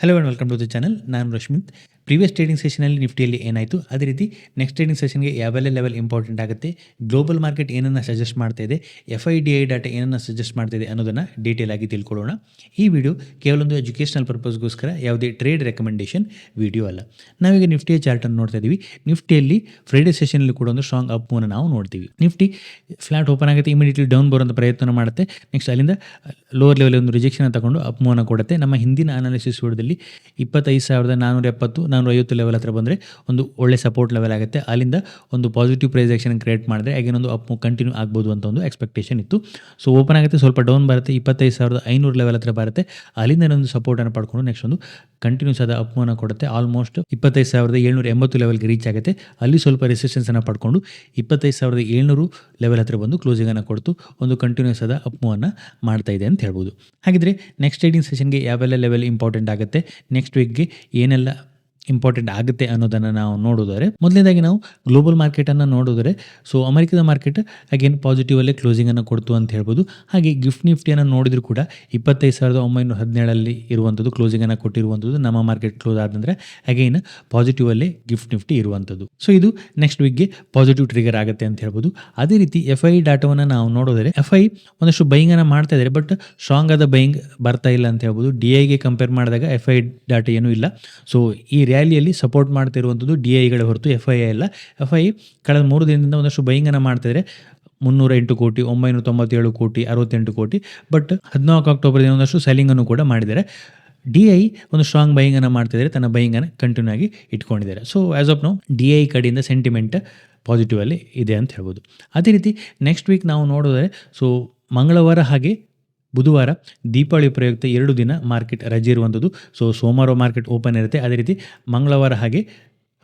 hello and welcome to the channel ನಾನು Rashmith previous trading ಸೆಷನಲ್ಲಿ ನಿಫ್ಟಿಯಲ್ಲಿ ಏನಾಯಿತು? ಅದೇ ರೀತಿ ನೆಕ್ಸ್ಟ್ ಟ್ರೇಡಿಂಗ್ ಸೆಷನ್ಗೆ ಯಾವೆಲ್ಲ ಲೆವೆಲ್ ಇಂಪಾರ್ಟೆಂಟ್ ಆಗುತ್ತೆ? ಗ್ಲೋಬಲ್ ಮಾರ್ಕೆಟ್ ಏನನ್ನು ಸಜೆಸ್ಟ್ ಮಾಡ್ತಾ ಇದೆ? F I D I data ಏನನ್ನು ಸಜೆಸ್ಟ್ ಮಾಡ್ತಾ ಇದೆ ಅನ್ನೋದನ್ನು ಡೀಟೇಲ್ ಆಗಿ ತಿಳ್ಕೊಳ್ಳೋಣ. ಈ ವಿಡಿಯೋ ಕೇವಲ ಒಂದು ಎಜುಕೇಷನಲ್ ಪರ್ಪಸ್ಗೋಸ್ಕರ ಯಾವುದೇ ಟ್ರೇಡ್ ರೆಕಮೆಂಡೇಷನ್ ವಿಡಿಯೋ ಅಲ್ಲ. ನಾವೀಗ ನಿಫ್ಟಿಯ ಚಾರ್ಟನ್ನು ನೋಡ್ತಾ ಇದ್ದೀವಿ ನಿಫ್ಟಿಯಲ್ಲಿ ಫ್ರೈಡೇ ಸೆಷನಲ್ಲಿ ಕೂಡ ಒಂದು ಸ್ಟ್ರಾಂಗ್ ಅಪ್ ಮೂವನ್ನು ನಾವು ನೋಡ್ತೀವಿ. ನಿಫ್ಟಿ ಫ್ಲಾಟ್ ಓಪನ್ ಆಗುತ್ತೆ ಇಮಿಡಿಯೇಟ್ಲಿ ಡೌನ್ ಬರೋಂಥ ಪ್ರಯತ್ನ ಮಾಡುತ್ತೆ. ನೆಕ್ಸ್ಟ್ ಅಲ್ಲಿಂದ ಲೋವರ್ ಲೆವೆಲ್ ಒಂದು ರಿಜೆಕ್ಷನ್ ತಗೊಂಡು ಅಪ್ ಕೊಡುತ್ತೆ. ನಮ್ಮ ಹಿಂದಿನ ಅನಾಲಿಸಿಸ್ ವಿಡಿಯೋದಲ್ಲಿ ಇಪ್ಪತ್ತೈದು ಸಾವಿರದ ನಾನ್ನೂರ ಎಪ್ಪತ್ತು ನಾನ್ನೂರ ಐವತ್ತು ಲೆವೆಲ್ ಹತ್ರ ಬಂದರೆ ಒಂದು ಒಳ್ಳೆ ಸಪೋರ್ಟ್ ಲೆವೆಲ್ ಆಗುತ್ತೆ. ಅಲ್ಲಿಂದ ಒಂದು ಪಾಸಿಟಿವ್ ಪ್ರೈಸ್ ಆಕ್ಷನ್ ಕ್ರಿಯೇಟ್ ಮಾಡಿದ್ರೆ again ಒಂದು ಅಪ್ ಕಂಟಿನ್ಯೂ ಆಗ್ಬೋದು ಅಂತ ಒಂದು ಎಕ್ಸ್ಪೆಕ್ಟೇಷನ್ ಇತ್ತು. ಸೊ ಓಪನ್ ಆಗುತ್ತೆ, ಸ್ವಲ್ಪ ಡೌನ್ ಬರುತ್ತೆ, ಇಪ್ಪತ್ತೈದು ಸಾವಿರದ ಐನೂರು ಲೆವೆಲ್ ಹತ್ರ ಬರುತ್ತೆ. ಅಲ್ಲಿಂದ ಒಂದು ಸಪೋರ್ಟನ್ನು ಪಡ್ಕೊಂಡು ನೆಕ್ಸ್ಟ್ ಒಂದು ಕಂಟಿನ್ಯೂಸ್ ಆದ ಅಪ್ ಮೂವನ್ನು ಕೊಡುತ್ತೆ. ಆಲ್ಮೋಸ್ಟ್ ಇಪ್ಪತ್ತೈದು ಸಾವಿರದ ಏಳ್ನೂರ ಎಂಬತ್ತು ಲೆವೆಲ್ಗೆ ರೀಚ್ ಆಗುತ್ತೆ. ಅಲ್ಲಿ ಸ್ವಲ್ಪ ರೆಸಿಸ್ಟೆನ್ಸನ್ನು ಪಡ್ಕೊಂಡು ಇಪ್ಪತ್ತೈದು ಸಾವಿರದ ಏಳ್ನೂರು ಲೆವೆಲ್ ಹತ್ರ ಬಂದು ಕ್ಲೋಸಿಂಗನ್ನು ಕೊಡ್ತು. ಒಂದು ಕಂಟಿನ್ಯೂಸ್ ಆದ ಅಪ್ ಮೂವನ್ನು ಮಾಡ್ತಾ ಇದೆ ಅಂತ ಹೇಳ್ಬೋದು. ಹಾಗಿದ್ರೆ ನೆಕ್ಸ್ಟ್ ಟ್ರೇಡಿಂಗ್ ಸೆಷನ್ಗೆ ಯಾವೆಲ್ಲ ಲೆವೆಲ್ ಇಂಪಾರ್ಟೆಂಟ್ ಆಗುತ್ತೆ? ನೆಕ್ಸ್ಟ್ ವೀಕ್ಗೆ ಏನೆಲ್ಲ ಇಂಪಾರ್ಟೆಂಟ್ ಆಗುತ್ತೆ ಅನ್ನೋದನ್ನು ನಾವು ನೋಡಿದರೆ ಮೊದಲನೇದಾಗಿ ನಾವು ಗ್ಲೋಬಲ್ ಮಾರ್ಕೆಟನ್ನು ನೋಡಿದರೆ ಸೊ ಅಮೆರಿಕದ ಮಾರ್ಕೆಟ್ ಅಗೇನ್ ಪಾಸಿಟಿವಲ್ಲೇ ಕ್ಲೋಸಿಂಗನ್ನು ಕೊಡ್ತು ಅಂತ ಹೇಳ್ಬೋದು. ಹಾಗೆ ಗಿಫ್ಟ್ ನಿಫ್ಟಿಯನ್ನು ನೋಡಿದರೂ ಕೂಡ ಇಪ್ಪತ್ತೈದು ಸಾವಿರದ ಒಂಬೈನೂರ ಹದಿನೇಳಲ್ಲಿ ಇರುವಂಥದ್ದು ಕ್ಲೋಸಿಂಗನ್ನು ಕೊಟ್ಟಿರುವಂಥದ್ದು ನಮ್ಮ ಮಾರ್ಕೆಟ್ ಕ್ಲೋಸ್ ಆದಂದರೆ ಅಗೈನ್ ಪಾಸಿಟಿವಲ್ಲೇ ಗಿಫ್ಟ್ ನಿಫ್ಟಿ ಇರುವಂಥದ್ದು ಸೊ ಇದು ನೆಕ್ಸ್ಟ್ ವೀಕ್ಗೆ ಪಾಸಿಟಿವ್ ಟ್ರಿಗರ್ ಆಗುತ್ತೆ ಅಂತ ಹೇಳ್ಬೋದು. ಅದೇ ರೀತಿ ಎಫ್ ಐ ಡಾಟಾವನ್ನು ನಾವು ನೋಡಿದರೆ ಎಫ್ ಐ ಒಂದಷ್ಟು ಬೈಯಿಂಗನ್ನು ಮಾಡ್ತಾ ಇದ್ದಾರೆ ಬಟ್ ಸ್ಟ್ರಾಂಗ್ ಆದ ಬೈಯಿಂಗ್ ಬರ್ತಾ ಇಲ್ಲ ಅಂತ ಹೇಳ್ಬೋದು. ಡಿ ಐಗೆ ಕಂಪೇರ್ ಮಾಡಿದಾಗ ಎಫ್ ಐ ಡಾಟಾ ಏನೂ ಇಲ್ಲ. ಸೊ ಈ ರ್ಯಾಲಿಯಲ್ಲಿ ಸಪೋರ್ಟ್ ಮಾಡ್ತಿರುವಂಥದ್ದು ಡಿ ಐಗಳ ಹೊರತು ಎಫ್ ಐ ಅಲ್ಲ. ಎಫ್ ಐ ಕಳೆದ ಮೂರು ದಿನದಿಂದ ಒಂದಷ್ಟು ಬೈಂಗನ ಮಾಡ್ತಿದ್ದಾರೆ ಮುನ್ನೂರ ಎಂಟು ಕೋಟಿ ಒಂಬೈನೂರ ತೊಂಬತ್ತೇಳು ಕೋಟಿ, ಅರವತ್ತೆಂಟು ಕೋಟಿ, ಬಟ್ ಹದಿನಾಲ್ಕು ಅಕ್ಟೋಬರ್ ದಿನ ಒಂದಷ್ಟು ಸೆಲ್ಲಿಂಗನ್ನು ಕೂಡ ಮಾಡಿದ್ದಾರೆ. ಡಿ ಐ ಒಂದು ಸ್ಟ್ರಾಂಗ್ ಬೈಯಿಂಗನ್ನು ಮಾಡ್ತಿದ್ದಾರೆ ತನ್ನ ಬೈಯಿಂಗನ್ನು ಕಂಟಿನ್ಯೂ ಆಗಿ ಇಟ್ಕೊಂಡಿದ್ದಾರೆ. So as of now D I ಕಡೆಯಿಂದ ಸೆಂಟಿಮೆಂಟ್ ಪಾಸಿಟಿವಲ್ಲಿ ಇದೆ ಅಂತ ಹೇಳ್ಬೋದು. ಅದೇ ರೀತಿ ನೆಕ್ಸ್ಟ್ ವೀಕ್ ನಾವು ನೋಡಿದ್ರೆ ಸೊ ಮಂಗಳವಾರ ಹಾಗೆ ಬುಧವಾರ ದೀಪಾವಳಿ ಪ್ರಯುಕ್ತ ಎರಡು ದಿನ ಮಾರ್ಕೆಟ್ ರಜೆ ಇರುವಂಥದ್ದು. ಸೊ ಸೋಮವಾರ ಮಾರ್ಕೆಟ್ ಓಪನ್ ಇರುತ್ತೆ. ಅದೇ ರೀತಿ ಮಂಗಳವಾರ ಹಾಗೆ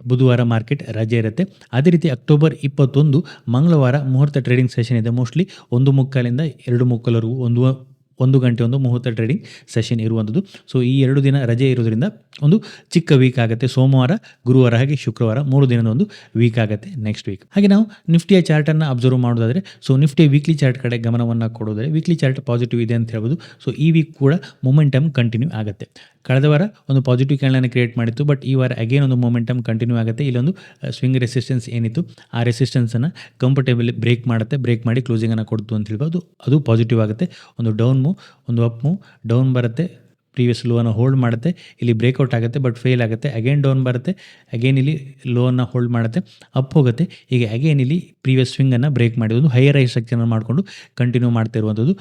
ಬುಧವಾರ ಮಾರ್ಕೆಟ್ ರಜೆ ಇರುತ್ತೆ. ಅದೇ ರೀತಿ ಅಕ್ಟೋಬರ್ ಇಪ್ಪತ್ತೊಂದು ಮಂಗಳವಾರ ಮುಹೂರ್ತ ಟ್ರೇಡಿಂಗ್ ಸೆಷನ್ ಇದೆ. ಮೋಸ್ಟ್ಲಿ ಒಂದು ಮುಕ್ಕಾಲಿಂದ ಎರಡು ಮುಕ್ಕಾಲವರೆಗೂ ಒಂದು ಒಂದು ಗಂಟೆ ಒಂದು ಮುಹೂರ್ತ ಟ್ರೇಡಿಂಗ್ ಸೆಷನ್ ಇರುವಂಥದ್ದು ಸೊ ಈ ಎರಡು ದಿನ ರಜೆ ಇರೋದ್ರಿಂದ ಒಂದು ಚಿಕ್ಕ ವೀಕ್ ಆಗುತ್ತೆ. ಸೋಮವಾರ, ಗುರುವಾರ ಹಾಗೆ ಶುಕ್ರವಾರ ಮೂರು ದಿನದ ಒಂದು ವೀಕ್ ಆಗುತ್ತೆ ನೆಕ್ಸ್ಟ್ ವೀಕ್ ಹಾಗೆ ನಾವು ನಿಫ್ಟಿಯ ಚಾರ್ಟನ್ನು ಅಬ್ಸರ್ವ್ ಮಾಡೋದಾದರೆ ಸೊ ನಿಫ್ಟಿ ವೀಕ್ಲಿ ಚಾರ್ಟ್ ಕಡೆ ಗಮನವನ್ನು ಕೊಡೋದ್ರೆ ವೀಕ್ಲಿ ಚಾರ್ಟ್ ಪಾಸಿಟಿವ್ ಇದೆ ಅಂತ ಹೇಳ್ಬೋದು. ಸೊ ಈ ವೀಕ್ ಕೂಡ ಮೊಮೆಂಟಮ್ ಕಂಟಿನ್ಯೂ ಆಗುತ್ತೆ. ಕಳೆದ ವಾರ ಒಂದು ಪಾಸಿಟಿವ್ ಕ್ಯಾಂಡಲನ್ನು ಕ್ರಿಯೇಟ್ ಮಾಡಿತ್ತು. ಬಟ್ ಈ ವಾರ ಅಗೇನ್ ಒಂದು ಮೊಮೆಂಟಮ್ ಕಂಟಿನ್ಯೂ ಆಗುತ್ತೆ. ಇಲ್ಲೊಂದು ಸ್ವಿಂಗ್ ರೆಸಿಸ್ಟೆನ್ಸ್ ಏನಿತ್ತು, ಆ ರೆಸಿಸ್ಟೆನ್ಸನ್ನು ಕಂಫರ್ಟೇಬಲಿ ಬ್ರೇಕ್ ಮಾಡುತ್ತೆ. ಬ್ರೇಕ್ ಮಾಡಿ ಕ್ಲೋಸಿಂಗನ್ನು ಕೊಡ್ತು ಅಂತ ಹೇಳ್ಬೋದು. ಅದು ಪಾಸಿಟಿವ್ ಆಗುತ್ತೆ. ಒಂದು ಡೌನ್ ಮೂವ್ ಒಂದು ಅಪ್ ಮೂವ್ ಡೌನ್ ಬರುತ್ತೆ. ಪ್ರೀವಿಯಸ್ ಲೋನ ಹೋಲ್ಡ್ ಮಾಡುತ್ತೆ. ಇಲ್ಲಿ ಬ್ರೇಕ್ಔಟ್ ಆಗುತ್ತೆ ಬಟ್ ಫೇಲ್ ಆಗುತ್ತೆ. ಅಗೇನ್ ಡೌನ್ ಬರುತ್ತೆ. ಅಗೇನ್ ಇಲ್ಲಿ ಲೋನ ಹೋಲ್ಡ್ ಮಾಡುತ್ತೆ. ಅಪ್ ಹೋಗುತ್ತೆ. ಈಗ ಅಗೇನ್ ಇಲ್ಲಿ ಪ್ರೀವಿಯಸ್ ಸ್ವಿಂಗನ್ನು ಬ್ರೇಕ್ ಮಾಡಿರೋದು. ಹೈಯರ್ ಐ ಸ್ಟ್ರಕ್ಚರ್ನ ಮಾಡಿಕೊಂಡು ಕಂಟಿನ್ಯೂ ಮಾಡ್ತಾ ಇರುವಂಥದ್ದು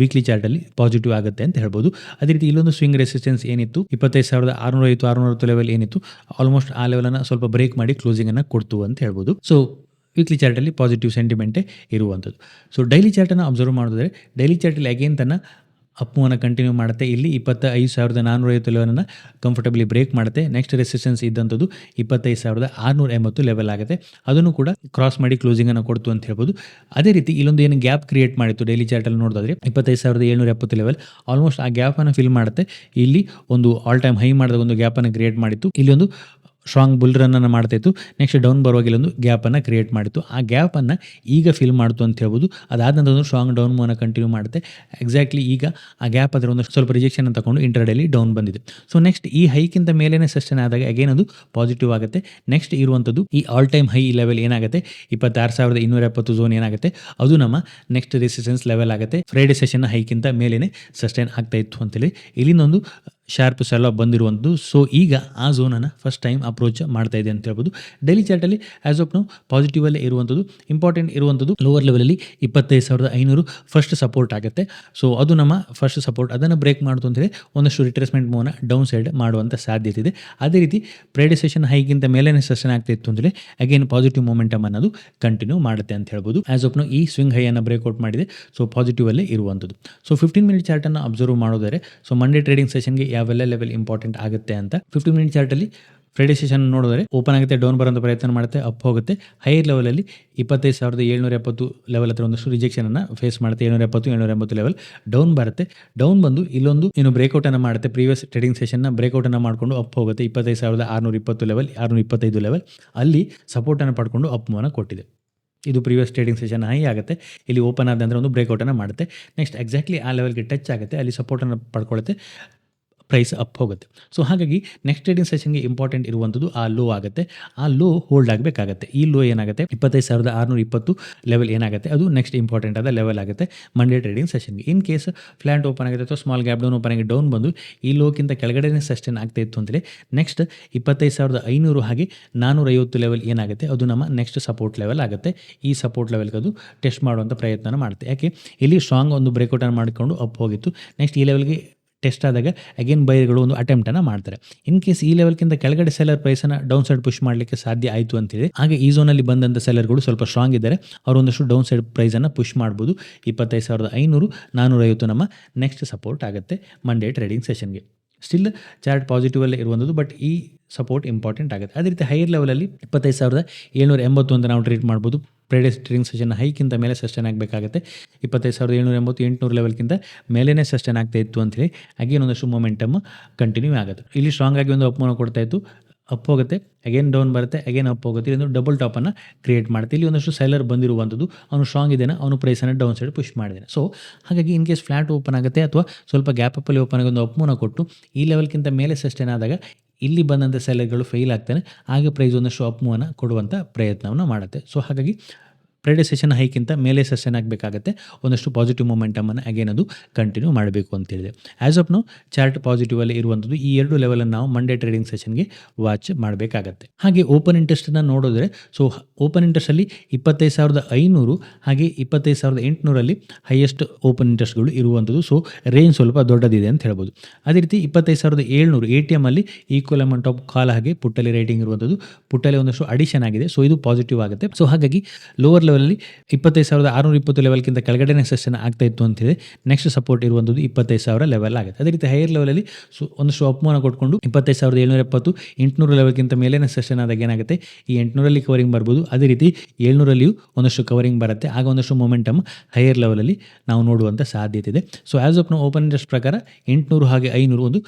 ವೀಕ್ಲಿ ಚಾರ್ಟಲ್ಲಿ ಪಾಸಿಟಿವ್ ಆಗುತ್ತೆ ಅಂತ ಹೇಳ್ಬೋದು. ಅದೇ ರೀತಿ ಇಲ್ಲೊಂದು ಸ್ವಿಂಗ್ ರೆಸಿಸ್ಟೆನ್ಸ್ ಏನಿತ್ತು? ಇಪ್ಪತ್ತೈದು ಸಾವಿರದ ಆರುನೂರ ಐವತ್ತು ಆರುನೂರತ್ತು ಲೆವೆಲ್ ಏನಿತ್ತು? ಆಲ್ಮೋಸ್ಟ್ ಆ ಲೆವೆಲನ್ನು ಸ್ವಲ್ಪ ಬ್ರೇಕ್ ಮಾಡಿ ಕ್ಲೋಸಿಂಗನ್ನು ಕೊಡ್ತು ಅಂತ ಹೇಳ್ಬೋದು. ಸೊ ವೀಕ್ಲಿ ಚಾರ್ಟಲ್ಲಿ ಪಾಸಿಟಿವ್ ಸೆಂಟಿಮೆಂಟೇ ಇರುವಂಥದ್ದು ಸೊ ಡೈಲಿ ಚಾರ್ಟನ್ನು ಅಬ್ಸರ್ವ್ ಮಾಡಿದ್ರೆ ಡೈಲಿ ಚಾರ್ಟಲ್ಲಿ ಅಗೇನ್ ತನ್ನ ಅಪ್ಪುವನ್ನು ಕಂಟಿನ್ಯೂ ಮಾಡುತ್ತೆ. ಇಲ್ಲಿ ಇಪ್ಪತ್ತೈದು ಸಾವಿರದ ಸಾವಿರದ ನಾನ್ನೂರೈವತ್ತು ಲೆವೆಲನ್ನು ಕಂಫರ್ಟಬಲಿ ಬ್ರೇಕ್ ಮಾಡುತ್ತೆ. ನೆಕ್ಸ್ಟ್ ರೆಸಿಸ್ಟೆನ್ಸ್ ಇದ್ದಂಥದ್ದು ಇಪ್ಪತ್ತೈದು ಸಾವಿರದ ಆರುನೂರ ಎಂಬತ್ತು ಲೆವೆಲ್ ಆಗುತ್ತೆ. ಅದನ್ನು ಕೂಡ ಕ್ರಾಸ್ ಮಾಡಿ ಕ್ಲೋಸಿಂಗನ್ನು ಕೊಡ್ತು ಅಂತ ಹೇಳ್ಬೋದು. ಅದೇ ರೀತಿ ಇಲ್ಲೊಂದು ಏನು ಗ್ಯಾಪ್ ಕ್ರಿಯೇಟ್ ಮಾಡಿತ್ತು ಡೈಲಿ ಚಾರ್ಟಲ್ಲಿ ನೋಡಿದ್ರೆ ಇಪ್ಪತ್ತೈದು ಸಾವಿರದ ಏಳ್ನೂರ ಎಪ್ಪತ್ತು ಲೆವೆಲ್ ಆಲ್ಮೋಸ್ಟ್ ಆ ಗ್ಯಾಪನ್ನು ಫಿಲ್ ಮಾಡುತ್ತೆ. ಇಲ್ಲಿ ಒಂದು ಆಲ್ ಟೈಮ್ ಹೈ ಮಾಡಿದ ಒಂದು ಗ್ಯಾಪನ್ನು ಕ್ರಿಯೇಟ್ ಮಾಡಿತ್ತು. ಇಲ್ಲಿ ಒಂದು ಸ್ಟ್ರಾಂಗ್ ಬುಲ್ ರನ್ನನ್ನು ಮಾಡ್ತಾ ಇತ್ತು. ನೆಕ್ಸ್ಟ್ ಡೌನ್ ಬರುವಾಗ ಇಲ್ಲೊಂದು ಗ್ಯಾಪನ್ನು ಕ್ರಿಯೇಟ್ ಮಾಡಿತ್ತು. ಆ ಗ್ಯಾಪನ್ನು ಈಗ ಫಿಲ್ ಮಾಡ್ತು ಅಂತ ಹೇಳ್ಬೋದು. ಅದಾದ ನಂತರ ಒಂದು ಸ್ಟ್ರಾಂಗ್ ಡೌನ್ ಮೂವನ್ನು ಕಂಟಿನ್ಯೂ ಮಾಡುತ್ತೆ. ಎಕ್ಸಾಕ್ಟ್ಲಿ ಈಗ ಆ ಗ್ಯಾಪ್ ಅದರ ಒಂದು ಸ್ವಲ್ಪ ರಿಜೆಕ್ಷನ್ ತಗೊಂಡು ಇಂಟರ್ಡೇಲಿ ಡೌನ್ ಬಂದಿದೆ. ಸೊ ನೆಕ್ಸ್ಟ್ ಈ ಹೈಕಿಂತ ಮೇಲೇ ಸಸ್ಟೈನ್ ಆದಾಗ ಅಗೇನ್ ಅದು ಪಾಸಿಟಿವ್ ಆಗುತ್ತೆ. ನೆಕ್ಸ್ಟ್ ಇರುವಂಥದ್ದು ಈ ಆಲ್ ಟೈಮ್ ಹೈ ಲೆವೆಲ್ ಏನಾಗುತ್ತೆ? ಇಪ್ಪತ್ತಾರು ಸಾವಿರದ ಇನ್ನೂರ ಎಪ್ಪತ್ತು ಝೋನ್ ಏನಾಗುತ್ತೆ? ಅದು ನಮ್ಮ ನೆಕ್ಸ್ಟ್ ರೆಸಿಸ್ಟೆನ್ಸ್ ಲೆವೆಲ್ ಆಗುತ್ತೆ. ಫ್ರೈಡೆ ಸೆಷನ್ ಹೈಕಿಂತ ಮೇಲೇ ಸಸ್ಟೈನ್ ಆಗ್ತಾ ಇತ್ತು ಅಂತೇಳಿ. ಇಲ್ಲಿಂದ ಒಂದು ಶಾರ್ಪ್ ಸೆಲ್ ಬಂದಿರುವಂಥದ್ದು ಸೊ ಈಗ ಆ ಝೋನನ್ನು ಫಸ್ಟ್ ಟೈಮ್ ಅಪ್ರೋಚ್ ಮಾಡ್ತಾ ಇದೆ ಅಂತ ಹೇಳ್ಬೋದು. ಡೈಲಿ ಚಾರ್ಟಲ್ಲಿ ಆ್ಯಸ್ ಆಫ್ ನಾವು ಪಾಸಿಟಿವಲ್ಲೇ ಇರುವಂಥದ್ದು ಇಂಪಾರ್ಟೆಂಟ್ ಇರುವಂಥದ್ದು ಲೋವರ್ ಲೆವೆಲಲ್ಲಿ ಇಪ್ಪತ್ತೈದು ಸಾವಿರದ ಐನೂರು ಫಸ್ಟ್ ಸಪೋರ್ಟ್ ಆಗುತ್ತೆ. ಸೊ ಅದು ನಮ್ಮ ಫಸ್ಟ್ ಸಪೋರ್ಟ್ ಅದನ್ನು ಬ್ರೇಕ್ ಮಾಡ್ತು ಅಂತೇಳಿ ಒಂದಷ್ಟು ರಿಟ್ರೆಸ್ಮೆಂಟ್ ಮೂವನ್ನ ಡೌನ್ ಸೈಡ್ ಮಾಡುವಂಥ ಸಾಧ್ಯತೆ ಇದೆ. ಅದೇ ರೀತಿ ಪ್ರೆಡಿಸೇಷನ್ ಹೈಗಿಂತ ಮೇಲೇ ಸೆಷನ್ ಆಗ್ತಾ ಇತ್ತು ಅಂದರೆ ಅಗೇನ್ ಪಾಸಿಟಿವ್ ಮೂಮೆಂಟಮ್ ಅನ್ನೋದು ಕಂಟಿನ್ಯೂ ಮಾಡುತ್ತೆ ಅಂತ ಹೇಳ್ಬೋದು. ಆ್ಯಸ್ ಆಫ್ ನೋ ಈ ಸ್ವಿಂಗ್ ಹೈಯನ್ನು ಬ್ರೇಕ್ಔಟ್ ಮಾಡಿದೆ. ಸೊ ಪಾಸಿಟಿವ್ ಅಲ್ಲೇ ಇರುವಂಥದ್ದು ಸೊ ಫಿಫ್ಟೀನ್ ಮಿನಿಟ್ ಚಾರ್ಟನ್ನು ಅಬ್ಸರ್ವ್ ಮಾಡೋದಾದರೆ ಸೊ ಮಂಡೇ ಟ್ರೇಡಿಂಗ್ ಸೆಷನ್ಗೆ ಯಾವೆಲ್ಲ ಲೆವೆಲ್ ಇಂಪಾರ್ಟೆಂಟ್ ಆಗುತ್ತೆ ಅಂತ. ಫಿಫ್ಟೀನ್ ಮಿನಿಟ್ ಚಾರ್ಟಲ್ಲಿ ಫ್ರೈಡೆ ಸೆಷನ್ ನೋಡಿದ್ರೆ ಓಪನ್ ಆಗುತ್ತೆ ಡೌನ್ ಬರೋಂಥ ಪ್ರಯತ್ನ ಮಾಡುತ್ತೆ ಅಪ್ ಹೋಗುತ್ತೆ. ಹೈಯರ್ ಲೆವೆಲಲ್ಲಿ ಇಪ್ಪತ್ತೈದು ಸಾವಿರದ ಏಳ್ನೂರ ಎಪ್ಪತ್ತು ಲೆವೆಲ್ ಹತ್ರ ಒಂದಷ್ಟು ರಿಜೆಕ್ಷನನ್ನು ಫೇಸ್ ಮಾಡುತ್ತೆ. ಏಳ್ನೂರ ಎಪ್ಪತ್ತು, ಏಳ್ನೂರ ಎಂಬತ್ತು ಲೆವೆಲ್ ಡೌನ್ ಬರುತ್ತೆ. ಡೌನ್ ಬಂದು ಇಲ್ಲೊಂದು ಏನು ಬ್ರೇಕೌಟನ್ನು ಮಾಡುತ್ತೆ. ಪ್ರೀವಿಯಸ್ ಟ್ರೇಡಿಂಗ್ ಸೆಷನ್ನ ಬ್ರೇಕೌಟನ್ನು ಮಾಡಿಕೊಂಡು ಅಪ್ ಹೋಗುತ್ತೆ. ಇಪ್ಪತ್ತೈದು ಸಾವಿರದ ಆರುನೂರ ಇಪ್ಪತ್ತು ಲೆವೆಲ್ ಆರುನೂರ ಇಪ್ಪತ್ತೈದು ಲೆವೆಲ್ ಅಲ್ಲಿ ಸಪೋರ್ಟನ್ನು ಪಡ್ಕೊಂಡು ಅಪ್ ಮೂವನ್ನು ಕೊಟ್ಟಿದೆ. ಇದು ಪ್ರೀವಿಯಸ್ ಟ್ರೇಡಿಂಗ್ ಸೆಷನ್ ಹೈ ಆಗುತ್ತೆ. ಇಲ್ಲಿ ಓಪನ್ ಆದ ನಂತರ ಒಂದು ಬ್ರೇಕ್ಔಟನ್ನು ಮಾಡುತ್ತೆ. ನೆಕ್ಸ್ಟ್ ಎಕ್ಸಾಕ್ಟ್ಲಿ ಆ ಲೆವೆಲ್ಗೆ ಟಚ್ ಆಗುತ್ತೆ. ಅಲ್ಲಿ ಸಪೋರ್ಟನ್ನು ಪಡ್ಕೊಳ್ಳುತ್ತೆ. ಪ್ರೈಸ್ ಅಪ್ ಹೋಗುತ್ತೆ. ಸೊ ಹಾಗಾಗಿ ನೆಕ್ಸ್ಟ್ ಟ್ರೇಡಿಂಗ್ ಸೆಷನ್ಗೆ ಇಂಪಾರ್ಟೆಂಟ್ ಇರುವಂಥದ್ದು ಆ ಲೋ ಆಗುತ್ತೆ. ಆ ಲೋ ಹೋಲ್ಡ್ ಆಗಬೇಕಾಗತ್ತೆ. ಈ ಲೋ ಏನಾಗುತ್ತೆ? ಇಪ್ಪತ್ತೈದು ಸಾವಿರದ ಆರುನೂರ ಇಪ್ಪತ್ತು ಲೆವೆಲ್ ಏನಾಗುತ್ತೆ? ಅದು ನೆಕ್ಸ್ಟ್ ಇಂಪಾರ್ಟೆಂಟ್ ಆದ ಲೆವೆಲ್ ಆಗುತ್ತೆ ಮಂಡೇ ಟ್ರೇಡಿಂಗ್ ಸೆಷನ್ಗೆ ಇನ್ ಕೇಸ್ ಫ್ಲ್ಯಾಂಟ್ ಓಪನ್ ಆಗುತ್ತೆ ಅಥವಾ ಸ್ಮಾಲ್ ಗ್ಯಾಪ್ ಡೌನ್ ಓಪನ್ ಆಗಿ ಡೌನ್ ಬಂದು ಈ ಲೋಕ್ಕಿಂತ ಕೆಳಗಡೆನೇ ಸಸ್ಟೈನ್ ಆಗ್ತಾ ಇತ್ತು ಅಂದರೆ ನೆಕ್ಸ್ಟ್ ಇಪ್ಪತ್ತೈದು ಸಾವಿರದ ಐನೂರು ಹಾಗೆ ನಾನ್ನೂರೈವತ್ತು ಲೆವೆಲ್ ಏನಾಗುತ್ತೆ? ಅದು ನಮ್ಮ ನೆಕ್ಸ್ಟ್ ಸಪೋರ್ಟ್ ಲೆವೆಲ್ ಆಗುತ್ತೆ. ಈ ಸಪೋರ್ಟ್ ಲೆವೆಲ್ಗೆ ಅದು ಟೆಸ್ಟ್ ಮಾಡುವಂಥ ಪ್ರಯತ್ನ ಮಾಡುತ್ತೆ. ಯಾಕೆ? ಇಲ್ಲಿ ಸ್ಟ್ರಾಂಗ್ ಒಂದು ಬ್ರೇಕ್ಔಟನ್ನು ಮಾಡಿಕೊಂಡು ಅಪ್ ಹೋಗಿತ್ತು. ನೆಕ್ಸ್ಟ್ ಈ ಲೆವೆಲ್ಗೆ ಟೆಸ್ಟ್ ಆದಾಗ ಅಗೇನ್ ಬೈರ್ಗಳು ಒಂದು ಅಟೆಂಪ್ಟನ್ನು ಮಾಡ್ತಾರೆ. ಇನ್ ಕೇಸ್ ಈ ಲೆವೆಲ್ಕಿಂತ ಕೆಳಗಡೆ ಸೆಲರ್ ಪ್ರೈಸನ್ನು ಡೌನ್ ಸೈಡ್ ಪುಷ್ ಮಾಡಲಿಕ್ಕೆ ಸಾಧ್ಯ ಆಯಿತು ಅಂತಿದೆ ಹಾಗೆ ಈ ಝೋನಲ್ಲಿ ಬಂದಂಥ ಸೆಲ್ಲರ್ಗಳು ಸ್ವಲ್ಪ ಸ್ಟ್ರಾಂಗ್ ಇದ್ದಾರೆ, ಅವರು ಒಂದಷ್ಟು ಡೌನ್ ಸೈಡ್ ಪ್ರೈಸನ್ನು ಪುಷ್ ಮಾಡ್ಬೋದು. ಇಪ್ಪತ್ತೈದು ಸಾವಿರದ ಐನೂರು ನಾನ್ನೂರೈವತ್ತು ನಮ್ಮ ನೆಕ್ಸ್ಟ್ ಸಪೋರ್ಟ್ ಆಗುತ್ತೆ ಮಂಡೇ ಟ್ರೇಡಿಂಗ್ ಸೆಷನ್ಗೆ ಸ್ಟಿಲ್ ಚಾರ್ಟ್ ಪಾಸಿಟಿವ್ ಅಲ್ಲೇ ಇರುವಂಥದ್ದು ಬಟ್ ಈ ಸಪೋರ್ಟ್ ಇಂಪಾರ್ಟೆಂಟ್ ಆಗುತ್ತೆ. ಅದೇ ರೀತಿ ಹೈಯರ್ ಲೆವೆಲಲ್ಲಿ ಇಪ್ಪತ್ತೈದು ಸಾವಿರದ ಏಳ್ನೂರ ಎಂಬತ್ತು ಅಂತ ನಾವು ಟ್ರೀಟ್ ಮಾಡ್ಬೋದು. ಪ್ರೇಡೆಸ್ ಟ್ರೇಡಿಂಗ್ ಸೆಷನ್ ಹೈಕ್ಕಿಂತ ಮೇಲೆ ಸಸ್ಟೈನ್ ಆಗಬೇಕಾಗುತ್ತೆ. ಇಪ್ಪತ್ತೈದು ಸಾವಿರದ ಏಳ್ನೂರ ಎಂಬತ್ತು, ಎಂಟುನೂರು ಲೆವೆಲ್ಕಿಂತ ಮೇಲೇ ಸಸ್ಟೈನ್ ಆಗ್ತಾ ಇತ್ತು ಅಂತೇಳಿ ಅಗೇನ್ ಒಂದಷ್ಟು ಮೊಮೆಂಟಮ್ ಕಂಟಿನ್ಯೂ ಆಗುತ್ತೆ. ಇಲ್ಲಿ ಸ್ಟ್ರಾಂಗ್ ಆಗಿ ಒಂದು ಅಪ್ಮೋನ ಕೊಡ್ತಾ ಇತ್ತು. ಅಪ್ ಹೋಗುತ್ತೆ ಅಗೇನ್ ಡೌನ್ ಬರುತ್ತೆ ಅಗೇನ್ ಅಪ್ ಹೋಗುತ್ತೆ. ಇಲ್ಲಿ ಒಂದು ಡಬಲ್ ಟಾಪನ್ನು ಕ್ರಿಯೇಟ್ ಮಾಡುತ್ತೆ. ಇಲ್ಲಿ ಒಂದಷ್ಟು ಸೆಲ್ಲರ್ ಬಂದಿರುವಂಥದ್ದು, ಅವನು ಸ್ಟ್ರಾಂಗ್ ಇದ್ದಾನೆ, ಅವನು ಪ್ರೈಸನ್ನು ಡೌನ್ ಸೈಡ್ ಪುಷ್ ಮಾಡಿದ್ದಾನೆ. ಸೊ ಹಾಗಾಗಿ ಇನ್ ಕೇಸ್ ಫ್ಲಾಟ್ ಓಪನ್ ಆಗುತ್ತೆ ಅಥವಾ ಸ್ವಲ್ಪ ಗ್ಯಾಪ್ ಅಪ್ಪಲ್ಲಿ ಓಪನ್ ಆಗಿ ಒಂದು ಅಪ್ಮೋನ ಕೊಟ್ಟು ಈ ಲೆವೆಲ್ಗಿಂತ ಮೇಲೆ ಸಸ್ಟೈನ್ ಆದಾಗ ಇಲ್ಲಿ ಬಂದಂಥ ಸೆಲೆಗಳು ಫೇಲ್ ಆಗ್ತಾನೆ ಆಗ ಪ್ರೈಸ್ ಒಂದಷ್ಟು ಅಪ್ಮೂವನ್ನು ಕೊಡುವಂಥ ಪ್ರಯತ್ನವನ್ನು ಮಾಡುತ್ತೆ. ಸೊ ಹಾಗಾಗಿ ಫ್ರೈಡೆ ಸೆಷನ್ ಹೈಕ್ಕಿಂತ ಮೇಲೆ ಸೆಷನ್ ಆಗಬೇಕಾಗತ್ತೆ. ಒಂದಷ್ಟು ಪಾಸಿಟಿವ್ ಮೊಮೆಂಟಮನ್ನು ಅಗೇನ್ ಅದು ಕಂಟಿನ್ಯೂ ಮಾಡಬೇಕು ಅಂತೇಳಿದೆ as of now chart positive ಅಲ್ಲಿ ಇರುವಂಥದ್ದು ಈ ಎರಡು ಲೆವೆಲನ್ನು ನಾವು ಮಂಡೇ ಟ್ರೇಡಿಂಗ್ ಸೆಷನ್ಗೆ ವಾಚ್ ಮಾಡಬೇಕಾಗತ್ತೆ. ಹಾಗೆ ಓಪನ್ ಇಂಟ್ರೆಸ್ಟನ್ನು ನೋಡಿದ್ರೆ ಸೊ ಓಪನ್ ಇಂಟ್ರೆಸ್ಟಲ್ಲಿ ಇಪ್ಪತ್ತೈದು ಸಾವಿರದ ಐನೂರು ಹಾಗೆ ಇಪ್ಪತ್ತೈದು ಸಾವಿರದ ಎಂಟುನೂರಲ್ಲಿ ಹೈಯೆಸ್ಟ್ ಓಪನ್ ಇಂಟ್ರೆಸ್ಟ್ಗಳು ಇರುವಂಥದ್ದು ಸೊ ರೇಂಜ್ ಸ್ವಲ್ಪ ದೊಡ್ಡದಿದೆ ಅಂತ ಹೇಳ್ಬೋದು. ಅದೇ ರೀತಿ ಇಪ್ಪತ್ತೈದು ಸಾವಿರದ ಏಳ್ನೂರು ಎ ಟಿ ಎಮ್ಮಲ್ಲಿ ಈಕ್ವಲ್ ಅಮೌಂಟ್ ಆಫ್ ಕಾಲ್ ಹಾಗೆ ಪುಟ್ಟಲ್ಲಿ ರೇಟಿಂಗ್ ಇರುವಂಥದ್ದು ಪುಟ್ಟಲ್ಲಿ ಒಂದಷ್ಟು ಅಡಿಷನ್ ಆಗಿದೆ. ಸೊ ಇದು ಪಾಸಿಟಿವ್ ಆಗುತ್ತೆ. ಸೊ ಹಾಗಾಗಿ ಲೋವರ್ ಲೆವೆಲಲ್ಲಿ ಇಪ್ಪತ್ತೈದು ಸಾವಿರದ ಆರುನೂರ ಇಪ್ಪತ್ತು ಲೆವೆಲ್ಗಿಂತ ಕೆಳಗಡೆ ಸೆಷನ್ ಆಗ್ತಾ ಇತ್ತು ಅಂತಿದೆ. ನೆಕ್ಸ್ಟ್ ಸಪೋರ್ಟ್ ಇರುವಂಥದ್ದು ಇಪ್ಪತ್ತೈದು ಸಾವಿರ ಲೆವೆಲ್ ಆಗುತ್ತೆ. ಅದೇ ರೀತಿ ಹೈಯರ್ ಲೆವೆಲಲ್ಲಿ ಸೊ, ಒಂದಷ್ಟು ಅಪಮಾನ ಕೊಟ್ಕೊಂಡು ಇಪ್ಪತ್ತೈದು ಸಾವಿರದ ಏಳ್ನೂರ ಎಪ್ಪತ್ತು, ಎಂಟುನೂರು ಲೆವೆಲ್ಗಿಂತ ಮೇಲೇನೆ ಸೆಷನ್ ಆದಾಗ ಏನಾಗುತ್ತೆ? ಈ ಎಂಟುನೂರಲ್ಲಿ ಕವರಿಂಗ್ ಬರ್ಬೋದು. ಅದೇ ರೀತಿ ಏಳ್ನೂರಲ್ಲಿಯೂ ಒಂದಷ್ಟು ಕವರಿಂಗ್ ಬರುತ್ತೆ. ಆಗ ಒಂದಷ್ಟು ಮೊಮೆಂಟಮ್ ಹೈಯರ್ ಲೆವೆಲಲ್ಲಿ ನಾವು ನೋಡುವಂಥ ಸಾಧ್ಯತೆ ಇದೆ. ಸೊ ಆ್ಯಸ್ ಆಫ್ ನಾವು ಓಪನ್ ಇಂಟ್ರೆಸ್ಟ್ ಪ್ರಕಾರ ಎಂಟುನೂರು ಹಾಗೆ ಐನೂರು ಒಂದು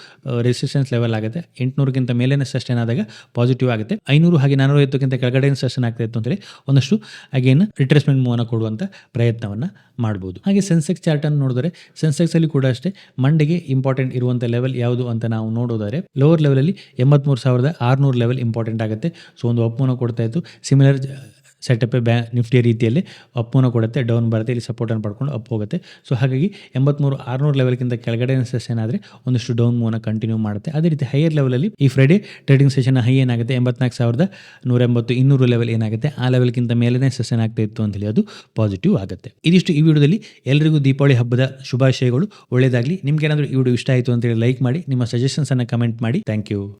ರೆಸಿಸ್ಟೆನ್ಸ್ ಲೆವೆಲ್ ಆಗುತ್ತೆ. ಎಂಟುನೂರಕ್ಕಿಂತ ಮೇಲೇನೆ ಸೆಷನ್ ಆದಾಗ ಪಾಸಿಟಿವ್ ಆಗುತ್ತೆ. ಐನೂರು ಹಾಗೆ ನಾನೂರೈವತ್ತಕ್ಕಿಂತ ಕೆಳಗಡೆ ಸೆಷನ್ ಆಗ್ತಾ ಇತ್ತು ಅಂದರೆ ಒಂದಷ್ಟು ಅಗೇನ್ ರಿಟ್ರೇಸ್ಮೆಂಟ್ ಮೂವನ್ನು ಕೊಡುವಂಥ ಪ್ರಯತ್ನವನ್ನು ಮಾಡ್ಬೋದು. ಹಾಗೆ ಸೆನ್ಸೆಕ್ಸ್ ಚಾರ್ಟನ್ನು ನೋಡಿದರೆ ಸೆನ್ಸೆಕ್ಸಲ್ಲಿ ಕೂಡ ಅಷ್ಟೇ ಮಂಡೆಗೆ ಇಂಪಾರ್ಟೆಂಟ್ ಇರುವಂಥ ಲೆವೆಲ್ ಯಾವುದು ಅಂತ ನಾವು ನೋಡೋದಾದರೆ ಲೋವರ್ ಲೆವೆಲಲ್ಲಿ ಎಂಬತ್ತ್ಮೂರು ಸಾವಿರದ ಆರುನೂರು ಲೆವೆಲ್ ಇಂಪಾರ್ಟೆಂಟ್ ಆಗುತ್ತೆ. ಸೊ ಒಂದು ಒಪ್ಪನ್ನು ಕೊಡ್ತಾ ಇತ್ತು. ಸಿಮಿಲರ್ ಸೆಟಪ್ ಬ್ಯಾ ನಿಫ್ಟಿ ರೀತಿಯಲ್ಲಿ ಅಪ್ಪನ್ನು ಕೊಡುತ್ತೆ ಡೌನ್ ಬರುತ್ತೆ, ಇಲ್ಲಿ ಸಪೋರ್ಟನ್ನು ಪಡ್ಕೊಂಡು ಅಪ್ ಹೋಗುತ್ತೆ. ಸೊ ಹಾಗಾಗಿ ಎಂಬತ್ಮೂರು, ಆರುನೂರು ಲೆವೆಲ್ಗಿಂತ ಕೆಳಗಡೆ ಸೆಷನ್ ಏನಾದರೆ ಒಂದಷ್ಟು ಡೌನ್ ಮೂವನ್ನ ಕಂಟಿನ್ಯೂ ಮಾಡುತ್ತೆ. ಅದೇ ರೀತಿ ಹೈಯರ್ ಲೆವೆಲಲ್ಲಿ ಈ ಫ್ರೈಡೇ ಟ್ರೇಡಿಂಗ್ ಸೆಷನ್ ಹೈ ಏನಾಗುತ್ತೆ? ಎಂಬತ್ನಾಲ್ಕು ಸಾವಿರದ ನೂರ ಎಂಬತ್ತು ಇನ್ನೂರು ಲೆವೆಲ್ ಏನಾಗುತ್ತೆ? ಆ ಲೆವೆಲ್ಗಿಂತ ಮೇಲೇ ಸೆಷನ್ ಆಗ್ತಾ ಇತ್ತು ಅಂತೇಳಿ ಅದು ಪಾಸಿಟಿವ್ ಆಗುತ್ತೆ. ಇದಿಷ್ಟು ಈ ವಿಡಿಯೋದಲ್ಲಿ ಎಲ್ಲರಿಗೂ ದೀಪಾವಳಿ ಹಬ್ಬದ ಶುಭಾಶಯಗಳು. ಒಳ್ಳೆಯದಾಗಲಿ ನಿಮ್ಗೆ ಏನಾದರೂ ಈ ವಿಡಿಯೋ ಇಷ್ಟ ಆಯಿತು ಅಂತೇಳಿ ಲೈಕ್ ಮಾಡಿ. ನಿಮ್ಮ ಸಜೆಷನ್ಸನ್ನು ಕಮೆಂಟ್ ಮಾಡಿ. Thank you